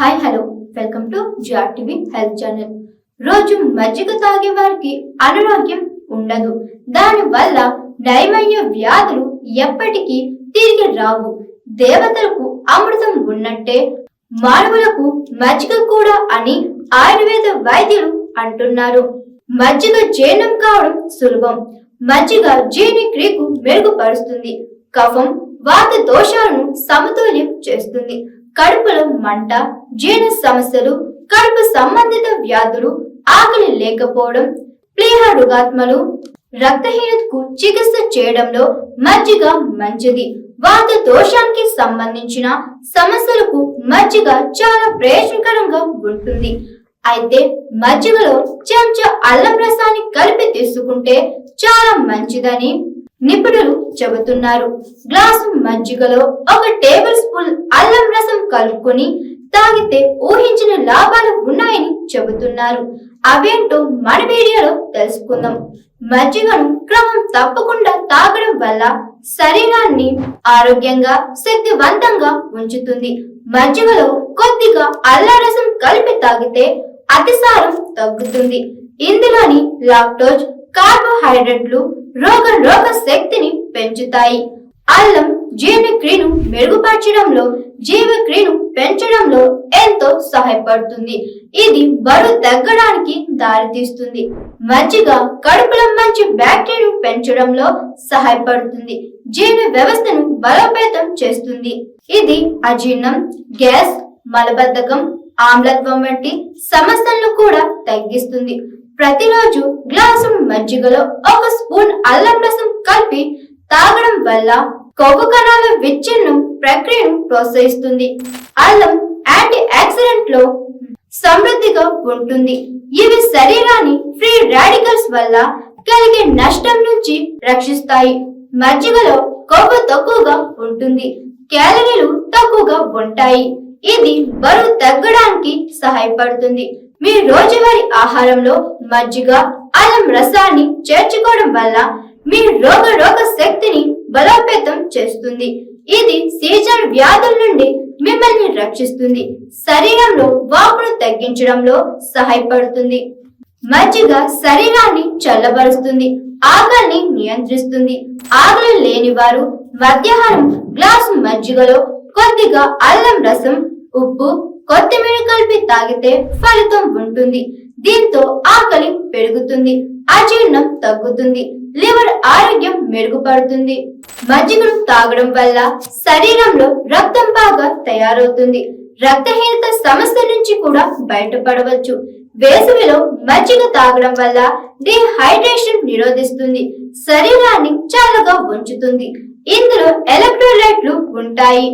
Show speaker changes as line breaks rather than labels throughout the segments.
Hi hello. Welcome to GR TV health channel. రోజు మజ్జిగ తాగే వారికి అనారోగ్యం ఉండదు. దాని వల్ల నయమయ్యే వ్యాధులు ఎప్పటికీ తిరిగి రావు. దేవతలకు అమృతం ఉన్నట్టే మానవులకు మజ్జిగ కూడా అని ఆయుర్వేద వైద్యులు అంటున్నారు. మజ్జిగ జీర్ణం కావడం సులభం. మజ్జిగ జీర్ణక్రియకు మెరుగుపరుస్తుంది. కఫం వాత దోషాలను సమతుల్యం చేస్తుంది. కడుపులో మంట జీర్ణ సమస్యలు కడుపు సంబంధిత వ్యాధులు ఆకలి లేకపోవడం ప్లీహ రుగాత్మలు రక్తహీనతకు చికిత్స చేయడంలో మజ్జిగ మంచిది. వాత దోషానికి సంబంధించిన సమస్యలకు మజ్జిగ చాలా ప్రయోజనకరంగా ఉంటుంది. అయితే మజ్జిగలో చెంచా అల్లం రసాన్ని కలిపి తీసుకుంటే చాలా మంచిదని నిపుణులు చెబుతున్నారు. గ్లాసు మజ్జిగలో ఒక టేబుల్ స్పూన్ కలుపుకొని తాగితే ఊహించిన లాభాలు ఉన్నాయని చెబుతున్నారు. అవేంటో మన వీడియోలో తెలుసుకుందాం. మజ్జిగను క్రమం తప్పకుండా తాగడం వల్ల శరీరాన్ని ఆరోగ్యంగా శక్తివంతంగా ఉంచుతుంది. మజ్జిగలో కొద్దిగా అల్లారసం కలిపి తాగితే అతిసారం తగ్గుతుంది. ఇందులోని లాక్టోజ్ కార్బోహైడ్రేట్లు రోగ రోగ శక్తిని పెంచుతాయి. అల్లం జీర్ణక్రియను మెరుగుపరచడంలో జీవక్రియను పెంచడంలో ఎంతో సహాయపడుతుంది. ఇది బరువు తగ్గడానికి దారితీస్తుంది. మజ్జిగ కడుపులో మంచి బ్యాక్టీరియాను పెంచడంలో సహాయపడుతుంది. జీర్ణ వ్యవస్థను బలోపేతం చేస్తుంది. ఇది అజీర్ణం గ్యాస్ మలబద్ధకం ఆమ్లత్వం వంటి సమస్యలను కూడా తగ్గిస్తుంది. ప్రతిరోజు గ్లాసు మజ్జిగలో ఒక స్పూన్ అల్లం రసం కలిపి తాగడం వల్ల కొవ్వు కణాల విచ్ఛిన్నం ప్రక్రియను ప్రోత్సహిస్తుంది. అల్లం యాంటీ ఆక్సిడెంట్లో సమృద్ధిగా ఉంటుంది. ఇవి శరీరాన్ని ఫ్రీ రాడికల్స్ వల్ల కలిగే నష్టం నుంచి రక్షిస్తాయి. మజ్జిగలో కొవ్వు తక్కువగా ఉంటుంది. క్యాలరీలు తక్కువగా ఉంటాయి. ఇది బరువు తగ్గడానికి సహాయపడుతుంది. మీ రోజువారీ ఆహారంలో మజ్జిగ అల్లం రసాన్ని చేర్చుకోవడం వల్ల మీ రోగ రోగ శక్తిని బలోపేతం చేస్తుంది. ఇది సీజన్ వ్యాధుల నుండి మిమ్మల్ని రక్షిస్తుంది. శరీరంలో వాపును తగ్గించడంలో సహాయపడుతుంది. మజ్జిగ శరీరాన్ని చల్లబరుస్తుంది. ఆకలిని నియంత్రిస్తుంది. ఆకలి లేని వారు మధ్యాహ్నం గ్లాసు మజ్జిగలో కొద్దిగా అల్లం రసం ఉప్పు కొత్తిమీర కలిపి తాగితే ఫలితం ఉంటుంది. దీంతో ఆకలి పెరుగుతుంది. అజీర్ణం తగ్గుతుంది. లివర్ ఆరోగ్యం మెరుగుపడుతుంది. మజ్జిగను తాగడం వల్ల శరీరంలో రక్తం బాగా తయారవుతుంది. రక్తహీనత సమస్య నుంచి కూడా బయటపడవచ్చు. వేసవిలో మజ్జిగ తాగడం వల్ల డిహైడ్రేషన్ నిరోధిస్తుంది. శరీరాన్ని చల్లగా ఉంచుతుంది. ఇందులో ఎలక్ట్రోలైట్లు ఉంటాయి.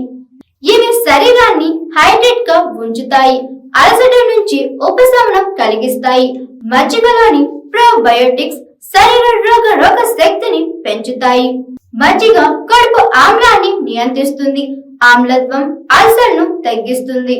ఇవి శరీరాన్ని హైడ్రేట్గా ఉంచుతాయి. అలసట నుంచి ఉపశమనం కలిగిస్తాయి. మజ్జిగలోని ప్రోబయోటిక్స్ శరీర రోగ రోగ శక్తిని పెంచుతాయి. మజ్జిగ కడుపు ఆమ్లాన్ని నియంత్రిస్తుంది. ఆమ్లత్వం అల్సర్ను తగ్గిస్తుంది.